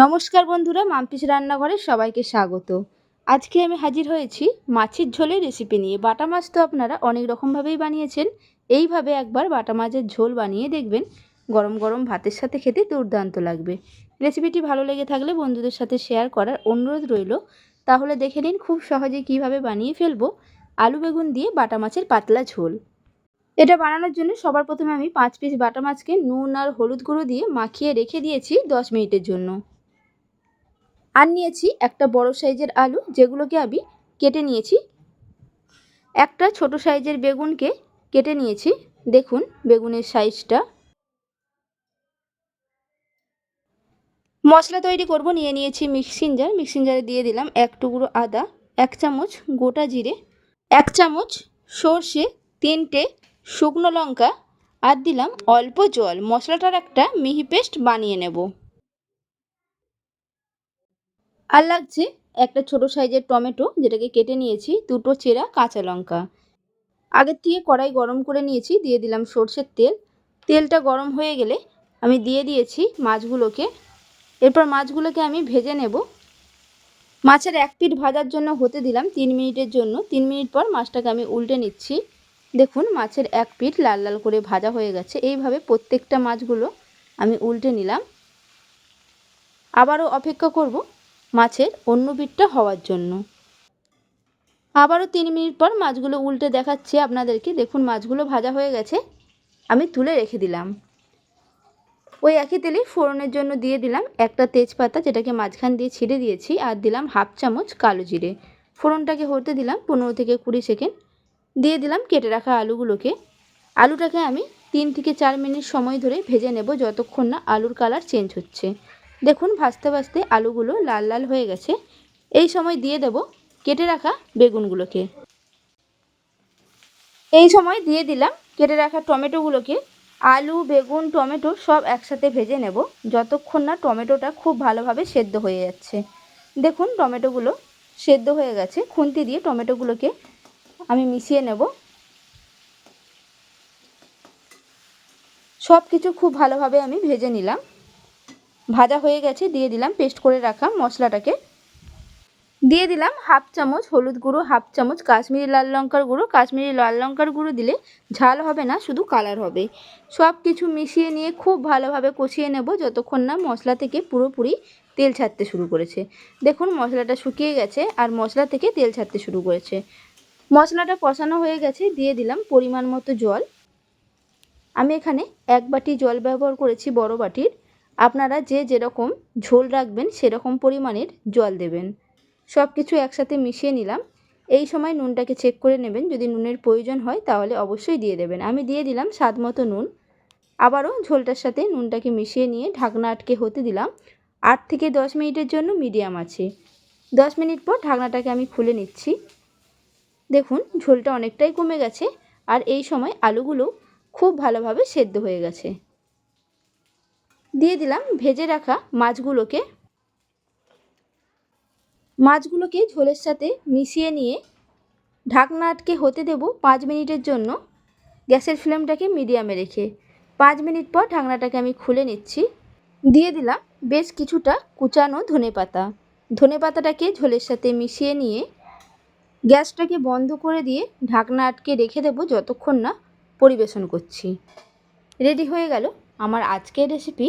নমস্কার বন্ধুরা, মাম্পিস রান্নাঘরে সবাইকে স্বাগত। আজকে আমি হাজির হয়েছি মাছের ঝোলের রেসিপি নিয়ে। বাটা মাছ তো আপনারা অনেক রকমভাবেই বানিয়েছেন। এইভাবে একবার বাটা মাছের ঝোল বানিয়ে দেখবেন। গরম গরম ভাতের সাথে খেতে দুর্দান্ত লাগবে। রেসিপিটি ভালো লেগে থাকলে বন্ধুদের সাথে শেয়ার করার অনুরোধ রইল। তাহলে দেখে নিন খুব সহজে কীভাবে বানিয়ে ফেলব আলু বেগুন দিয়ে বাটা মাছের পাতলা ঝোল। এটা বানানোর জন্য সবার প্রথমে আমি পাঁচ পিস বাটা মাছকে নুন আর হলুদ গুঁড়ো দিয়ে মাখিয়ে রেখে দিয়েছি দশ মিনিটের জন্য। আর নিয়েছি একটা বড় সাইজের আলু, যেগুলোকে আমি কেটে নিয়েছি। একটা ছোট সাইজের বেগুনকে কেটে নিয়েছি। দেখুন বেগুনের সাইজটা। মশলা তৈরি করব, নিয়ে নিয়েছি মিক্সিং জার। মিক্সিং জারে দিয়ে দিলাম এক টুকরো আদা, এক চামচ গোটা জিরে, এক চামচ সর্ষে, তিনটে শুকনো লঙ্কা, আর দিলাম অল্প জল। মশলাটার একটা মিহি পেস্ট বানিয়ে নেব। আর লাগছে একটা ছোট সাইজের টমেটো যেটাকে কেটে নিয়েছি, দুটো চেরা কাঁচা লঙ্কা। আগের থেকে কড়াই গরম করে নিয়েছি, দিয়ে দিলাম সর্ষের তেল। তেলটা গরম হয়ে গেলে আমি দিয়ে দিয়েছি মাছগুলোকে। এরপর মাছগুলোকে আমি ভেজে নেব। মাছের এক পিঠ ভাজার জন্য হতে দিলাম তিন মিনিটের জন্য। তিন মিনিট পর মাছটাকে আমি উল্টে নিচ্ছি। দেখুন, মাছের এক পিঠ লাল লাল করে ভাজা হয়ে গেছে। এইভাবে প্রত্যেকটা মাছগুলো আমি উল্টে নিলাম। আবারও অপেক্ষা করব মাছের অন্য পিঠটা হওয়ার জন্য। আবারও তিন মিনিট পর মাছগুলো উল্টে দেখাচ্ছি আপনাদেরকে। দেখুন, মাছগুলো ভাজা হয়ে গেছে। আমি তুলে রেখে দিলাম। ওই একই তেলে ফোড়নের জন্য দিয়ে দিলাম একটা তেজপাতা, যেটাকে মাঝখান দিয়ে ছিঁড়ে দিয়েছি, আর দিলাম হাফ চামচ কালো জিরে। ফোড়নটাকে হতে দিলাম পনেরো থেকে কুড়ি সেকেন্ড। দিয়ে দিলাম কেটে রাখা আলুগুলোকে। আলুটাকে আমি তিন থেকে চার মিনিট সময় ধরে ভেজে নেব, যতক্ষণ না আলুর কালার চেঞ্জ হচ্ছে। দেখুন, ভাজতে ভাজতে আলুগুলো লাল লাল হয়ে গেছে। এই সময় দিয়ে দেব কেটে রাখা বেগুনগুলোকে। এই সময় দিয়ে দিলাম কেটে রাখা টমেটোগুলোকে। আলু, বেগুন, টমেটো সব একসাথে ভেজে নেব। যতক্ষণ না টমেটোটা খুব ভালোভাবে সেদ্ধ হয়ে যাচ্ছে। দেখুন, টমেটোগুলো সেদ্ধ হয়ে গেছে। খুন্তি দিয়ে টমেটোগুলোকে আমি মিশিয়ে নেব। সব কিছু খুব ভালোভাবে আমি ভেজে নিলাম। ভাজা হয়ে গেছে, দিয়ে দিলাম পেস্ট করে রাখা মশলাটাকে। দিয়ে দিলাম হাফ চামচ হলুদ গুঁড়ো, হাফ চামচ কাশ্মীরি লাল লঙ্কার গুঁড়ো। কাশ্মীরি লাল লঙ্কার গুঁড়ো দিলে ঝাল হবে না, শুধু কালার হবে। সব কিছু মিশিয়ে নিয়ে খুব ভালোভাবে কষিয়ে নেব যতক্ষণ না মশলা থেকে পুরোপুরি তেল ছাড়তে শুরু করেছে। দেখুন, মশলাটা শুকিয়ে গেছে আর মশলা থেকে তেল ছাড়তে শুরু করেছে। মশলাটা কষানো হয়ে গেছে, দিয়ে দিলাম পরিমাণ মতো জল। আমি এখানে এক বাটি জল ব্যবহার করেছি বড় বাটির। আপনারা যে যেরকম ঝোল রাখবেন, সেরকম পরিমাণের জল দেবেন। সব কিছু একসাথে মিশিয়ে নিলাম। এই সময় নুনটাকে চেক করে নেবেন। যদি নুনের প্রয়োজন হয়, তাহলে অবশ্যই দিয়ে দেবেন। আমি দিয়ে দিলাম স্বাদ মতো নুন। আবারও ঝোলটার সাথে নুনটাকে মিশিয়ে নিয়ে ঢাকনা আটকে হতে দিলাম। আট থেকে দশ মিনিটের জন্য মিডিয়াম আছে। দশ মিনিট পর ঢাকনাটাকে আমি খুলে নিচ্ছি। দেখুন, ঝোলটা অনেকটাই কমে গেছে। আর এই সময় আলুগুলো খুব ভালোভাবে সেদ্ধ হয়ে গেছে। দিয়ে দিলাম ভেজে রাখা মাছগুলোকে। মাছগুলোকে ঝোলের সাথে মিশিয়ে নিয়ে ঢাকনা আটকে হতে দেব পাঁচ মিনিটের জন্য। গ্যাসের ফ্লেমটাকে মিডিয়ামে রেখে। পাঁচ মিনিট পর ঢাকনাটাকে আমি খুলে নিচ্ছি। দিয়ে দিলাম বেশ কিছুটা কুচানো ধনে পাতা। ধনে পাতাটাকে ঝোলের সাথে মিশিয়ে নিয়ে গ্যাসটাকে বন্ধ করে দিয়ে ঢাকনা আটকে রেখে দেবো যতক্ষণ না পরিবেশন করছি। রেডি হয়ে গেল আমার আজকের রেসিপি।